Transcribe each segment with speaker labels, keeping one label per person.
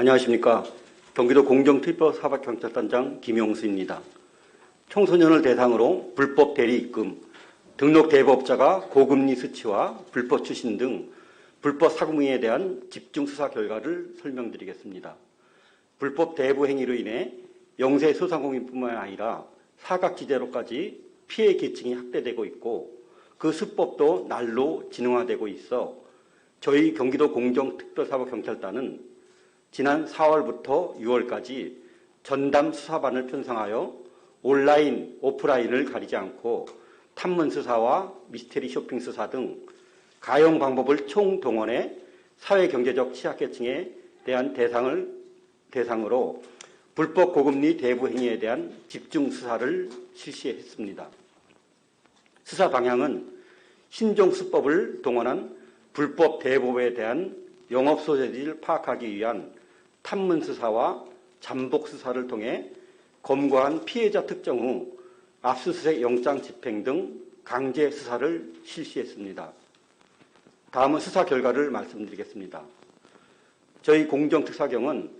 Speaker 1: 안녕하십니까. 경기도 공정특별사법경찰단장 김용수입니다. 청소년을 대상으로 불법 대리 입금, 등록 대부업자가 고금리 수치와 불법 추신 등 불법 사금에 대한 집중 수사 결과를 설명드리겠습니다. 불법 대부 행위로 인해 영세 소상공인뿐만 아니라 사각지대로까지 피해 계층이 확대되고 있고 그 수법도 날로 진흥화되고 있어 저희 경기도 공정특별사법경찰단은 지난 4월부터 6월까지 전담 수사반을 편성하여 온라인, 오프라인을 가리지 않고 탐문 수사와 미스테리 쇼핑 수사 등 가용 방법을 총동원해 사회 경제적 취약계층에 대한 대상을 대상으로 불법 고금리 대부 행위에 대한 집중 수사를 실시했습니다. 수사 방향은 신종수법을 동원한 불법 대부에 대한 영업 소재지를 파악하기 위한 탐문 수사와 잠복 수사를 통해 검거한 피해자 특정 후 압수수색 영장 집행 등 강제 수사를 실시했습니다. 다음은 수사 결과를 말씀드리겠습니다. 저희 공정특사경은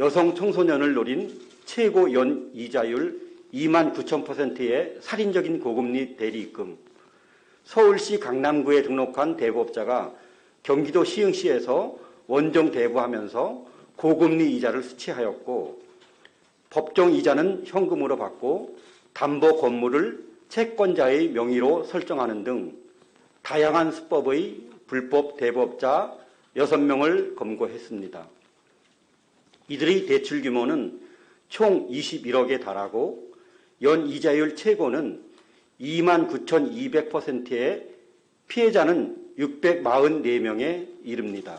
Speaker 1: 여성 청소년을 노린 최고 연 이자율 2만 9천 퍼센트의 살인적인 고금리 대리입금, 서울시 강남구에 등록한 대부업자가 경기도 시흥시에서 원정 대부하면서 고금리 이자를 수취하였고 법정 이자는 현금으로 받고 담보 건물을 채권자의 명의로 설정하는 등 다양한 수법의 불법 대부업자 6명을 검거했습니다. 이들의 대출 규모는 총 21억에 달하고 연 이자율 최고는 2만 9,200%의 피해자는 644명에 이릅니다.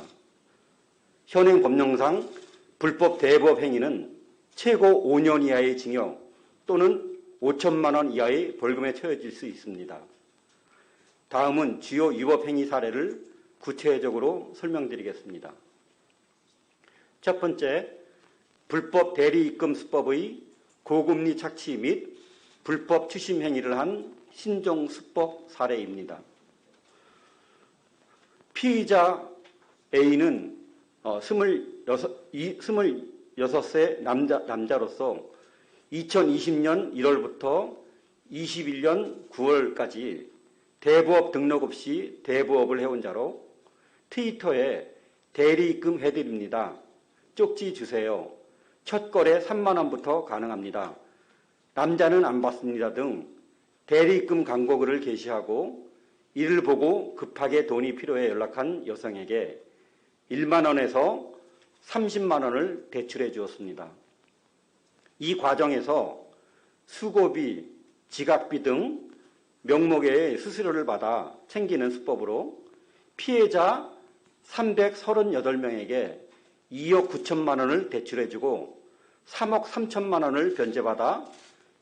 Speaker 1: 현행 법령상 불법 대법 행위는 최고 5년 이하의 징역 또는 5천만 원 이하의 벌금에 처해질 수 있습니다. 다음은 주요 위법 행위 사례를 구체적으로 설명드리겠습니다. 첫 번째, 불법 대리 입금 수법의 고금리 착취 및 불법 추심 행위를 한 신종 수법 사례입니다. 피의자 A는 어, 26, 26세 남자, 남자로서 2020년 1월부터 21년 9월까지 대부업 등록 없이 대부업을 해온 자로 트위터에 대리입금 해드립니다. 쪽지 주세요. 첫 거래 3만원부터 가능합니다. 남자는 안 받습니다 등 대리입금 광고글을 게시하고 이를 보고 급하게 돈이 필요해 연락한 여성에게 1만 원에서 30만 원을 대출해 주었습니다. 이 과정에서 수고비, 지각비 등 명목의 수수료를 받아 챙기는 수법으로 피해자 338명에게 2억 9천만 원을 대출해 주고 3억 3천만 원을 변제받아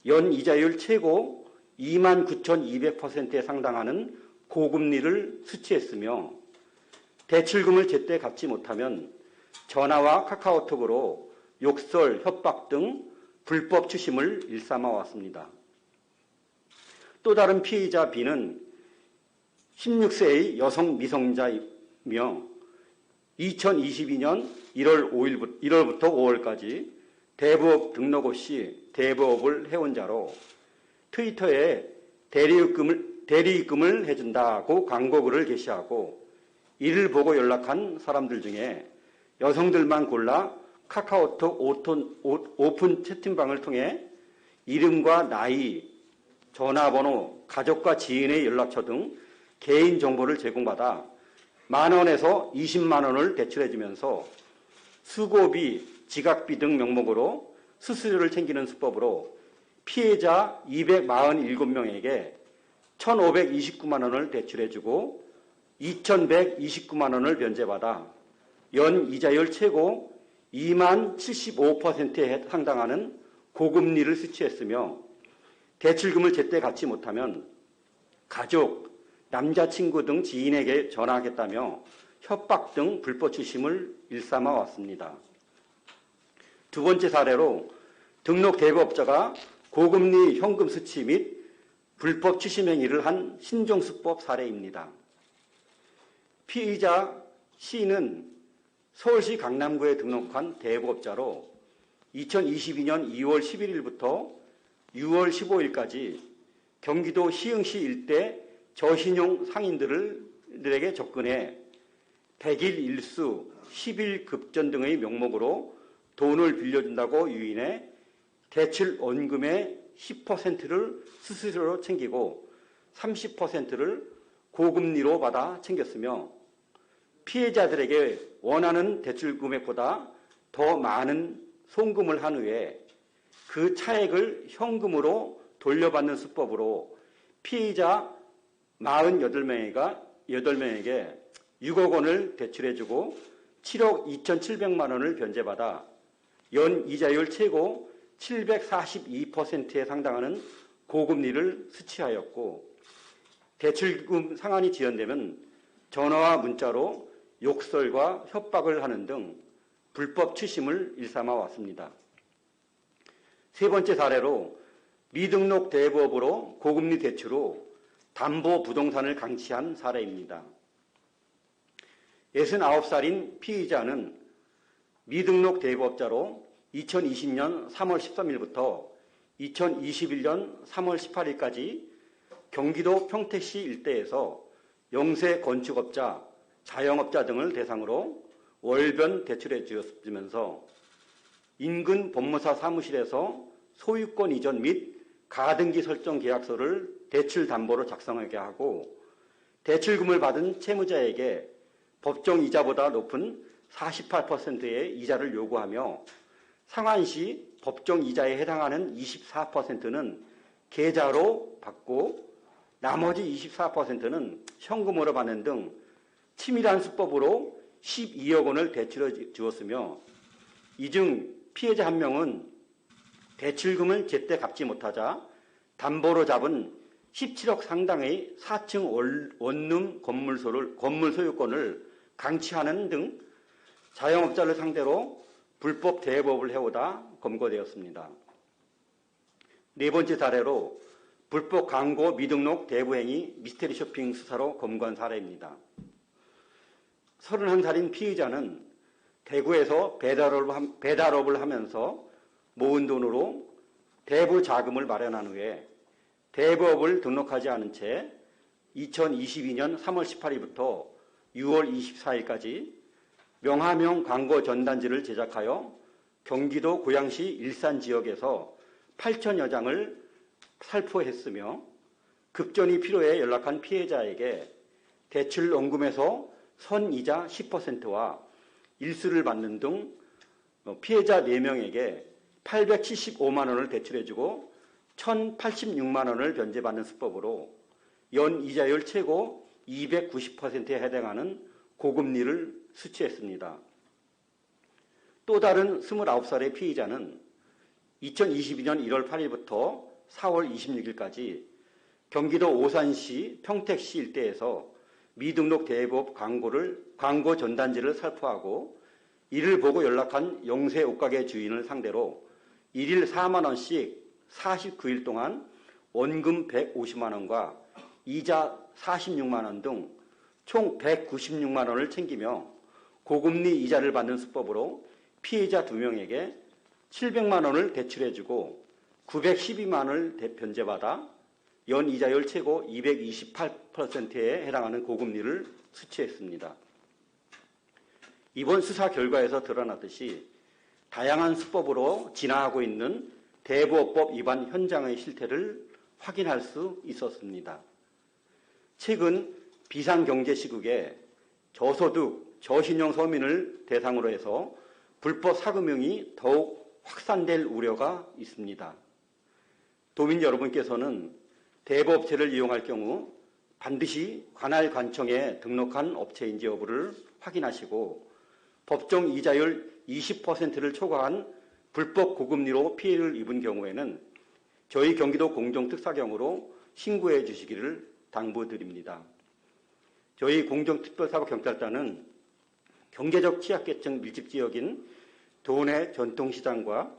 Speaker 1: 연 이자율 최고 2만 9,200%에 상당하는 고금리를 수취했으며 대출금을 제때 갚지 못하면 전화와 카카오톡으로 욕설, 협박 등 불법 추심을 일삼아 왔습니다. 또 다른 피의자 B는 16세의 여성 미성자이며 2022년 1월 5일, 1월부터 5월까지 대부업 등록 없이 대부업을 해온 자로 트위터에 대리입금을, 대리입금을 해준다고 광고글을 게시하고 이를 보고 연락한 사람들 중에 여성들만 골라 카카오톡 오톤, 오픈 채팅방을 통해 이름과 나이, 전화번호, 가족과 지인의 연락처 등 개인 정보를 제공받아 만 원에서 20만 원을 대출해주면서 수고비, 지각비 등 명목으로 수수료를 챙기는 수법으로 피해자 247명에게 1,529만 원을 대출해주고 2,129만 원을 변제받아 연 이자율 최고 2만 75%에 상당하는 고금리를 수취했으며 대출금을 제때 갚지 못하면 가족, 남자친구 등 지인에게 전화하겠다며 협박 등 불법 추심을 일삼아 왔습니다. 두 번째 사례로 등록 대부업자가 고금리 현금 수취 및 불법 추심 행위를 한 신종수법 사례입니다. 피의자 C는 서울시 강남구에 등록한 대부업자로 2022년 2월 11일부터 6월 15일까지 경기도 시흥시 일대 저신용 상인들에게 접근해 100일 일수, 10일 급전 등의 명목으로 돈을 빌려준다고 유인해 대출 원금의 10%를 스스로 챙기고 30%를 고금리로 받아 챙겼으며 피해자들에게 원하는 대출 금액보다 더 많은 송금을 한 후에 그 차액을 현금으로 돌려받는 수법으로 피해자 48명에게 8명에게 6억 원을 대출해주고 7억 2,700만 원을 변제받아 연 이자율 최고 742%에 상당하는 고금리를 수취하였고 대출금 상한이 지연되면 전화와 문자로 욕설과 협박을 하는 등 불법 추심을 일삼아 왔습니다. 세 번째 사례로 미등록 대부업으로 고금리 대출로 담보 부동산을 강취한 사례입니다. 69살인 피의자는 미등록 대부업자로 2020년 3월 13일부터 2021년 3월 18일까지 경기도 평택시 일대에서 영세 건축업자, 자영업자 등을 대상으로 월변 대출해 주었으면서 인근 법무사 사무실에서 소유권 이전 및 가등기 설정 계약서를 대출 담보로 작성하게 하고 대출금을 받은 채무자에게 법정 이자보다 높은 48%의 이자를 요구하며 상환시 법정 이자에 해당하는 24%는 계좌로 받고 나머지 24%는 현금으로 받는 등 치밀한 수법으로 12억 원을 대출해 주었으며 이중 피해자 한 명은 대출금을 제때 갚지 못하자 담보로 잡은 17억 상당의 4층 원룸 건물소를, 건물 소유권을 강취하는 등 자영업자를 상대로 불법 대법을 해오다 검거되었습니다. 네 번째 사례로 불법 광고 미등록 대부행위 미스테리 쇼핑 수사로 검거한 사례입니다. 31살인 피의자는 대구에서 배달업을 하면서 모은 돈으로 대부 자금을 마련한 후에 대부업을 등록하지 않은 채 2022년 3월 18일부터 6월 24일까지 명하명 광고 전단지를 제작하여 경기도 고양시 일산 지역에서 8천여 장을 살포했으며 급전이 필요해 연락한 피해자에게 대출 원금에서 선이자 10%와 일수를 받는 등 피해자 4명에게 875만 원을 대출해주고 1,086만 원을 변제받는 수법으로 연 이자율 최고 290%에 해당하는 고금리를 수취했습니다. 또 다른 29살의 피의자는 2022년 1월 8일부터 4월 26일까지 경기도 오산시 평택시 일대에서 미등록 대법 광고를 광고 전단지를 살포하고 이를 보고 연락한 영세 옷가게 주인을 상대로 1일 4만 원씩 49일 동안 원금 150만 원과 이자 46만 원 등 총 196만 원을 챙기며 고금리 이자를 받는 수법으로 피해자 2명에게 700만 원을 대출해주고 912만 원을 변제받아 연 이자율 최고 228%에 해당하는 고금리를 수취했습니다. 이번 수사 결과에서 드러났듯이 다양한 수법으로 진화하고 있는 대부업법 위반 현장의 실태를 확인할 수 있었습니다. 최근 비상경제 시국에 저소득, 저신용 서민을 대상으로 해서 불법 사금융이 더욱 확산될 우려가 있습니다. 도민 여러분께서는 대부업체를 이용할 경우 반드시 관할 관청에 등록한 업체인지 여부를 확인하시고 법정 이자율 20%를 초과한 불법 고금리로 피해를 입은 경우에는 저희 경기도 공정특사경으로 신고해 주시기를 당부드립니다. 저희 공정특별사법경찰단은 경제적 취약계층 밀집지역인 도내 전통시장과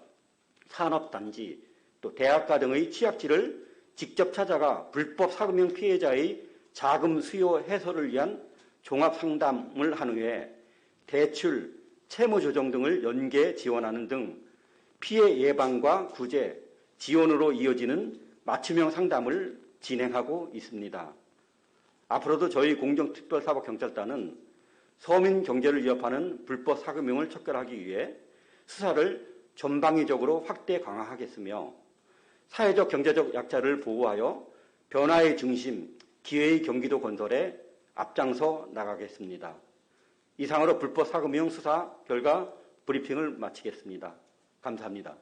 Speaker 1: 산업단지 또 대학가 등의 취약지를 직접 찾아가 불법 사금융 피해자의 자금 수요 해소를 위한 종합 상담을 한 후에 대출, 채무 조정 등을 연계 지원하는 등 피해 예방과 구제, 지원으로 이어지는 맞춤형 상담을 진행하고 있습니다. 앞으로도 저희 공정특별사법경찰단은 서민 경제를 위협하는 불법 사금융을 척결하기 위해 수사를 전방위적으로 확대 강화하겠으며 사회적 경제적 약자를 보호하여 변화의 중심, 기회의 경기도 건설에 앞장서 나가겠습니다. 이상으로 불법 사금융 수사 결과 브리핑을 마치겠습니다. 감사합니다.